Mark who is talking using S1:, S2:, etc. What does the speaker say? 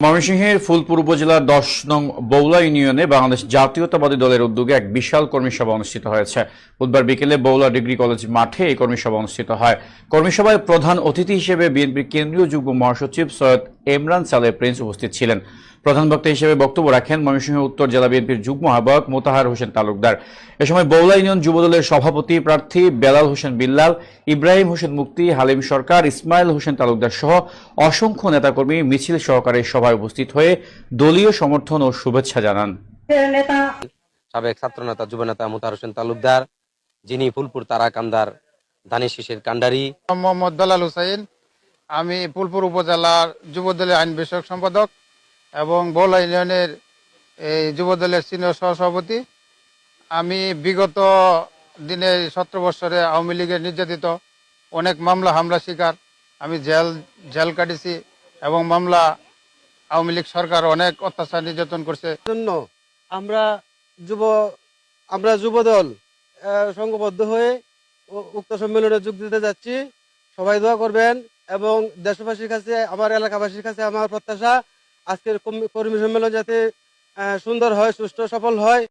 S1: ময়মনসিংহের ফুলপুর উপজেলার দশ নং বৌলা ইউনিয়নে বাংলাদেশ জাতীয়তাবাদী দলের উদ্যোগে এক বিশাল কর্মীসভা অনুষ্ঠিত হয়েছে। বুধবার বিকেলে বৌলা ডিগ্রি কলেজ মাঠে এই কর্মীসভা অনুষ্ঠিত হয়। কর্মীসভায় প্রধান অতিথি হিসেবে বিএনপির কেন্দ্রীয় যুগ্ম মহাসচিব সৈয়দ এমরান সালেহ প্রিন্স উপস্থিত ছিলেন। প্রধান বক্তা হিসেবে বক্তব্য রাখেন ময়মনসিংহ উত্তর জেলা বিএনপির যুগ্ম আহ্বায়ক মোতাহার হোসেন তালুকদার। এ সময় বৌলা ইউনিয়ন যুবদলের সভাপতি প্রার্থী বেলাল হোসেন বিল্লাল ইব্রাহিম হোসেন মুক্তি হালিম সরকার ইসমাইল হোসেন তালুকদার সহ অসংখ্য নেতাকর্মী মিছিল সহকারে সভায় উপস্থিত হয়ে দলীয় সমর্থন ও শুভেচ্ছা জানান।
S2: নেতা
S3: সাবেক ছাত্রনেতা যুবনেতা মুতার হোসেন তালুকদার যিনি ফুলপুর তারা কান্দার ধানের শীষের কান্ডারি
S4: মোহাম্মদ বেলাল হুসাইন আমি ফুলপুর উপজেলার যুবদলের আইন বিষয়ক সম্পাদক এবং বৌলা ইউনিয়নের এই যুবদলের সিনিয়র সহসভাপতি। আমি বিগত দিনে সতেরো বছরে আওয়ামী লীগের নির্যাতিত অনেক মামলা হামলা শিকার, আমি জেল জেল কাটিছি এবং মামলা আওয়ামী লীগ সরকার অনেক অত্যাচার নির্যাতন করছে।
S5: জন্য আমরা যুব, আমরা যুবদল সংঘবদ্ধ হয়ে উক্ত সম্মেলনে যোগ দিতে যাচ্ছি। সবাই দোয়া করবেন। এবং দেশবাসীর কাছে, আমার এলাকাবাসীর কাছে আমার প্রত্যাশা আজকের কর্মী সম্মেলন যাতে সুন্দর হয়, সুষ্ঠু, সফল হয়।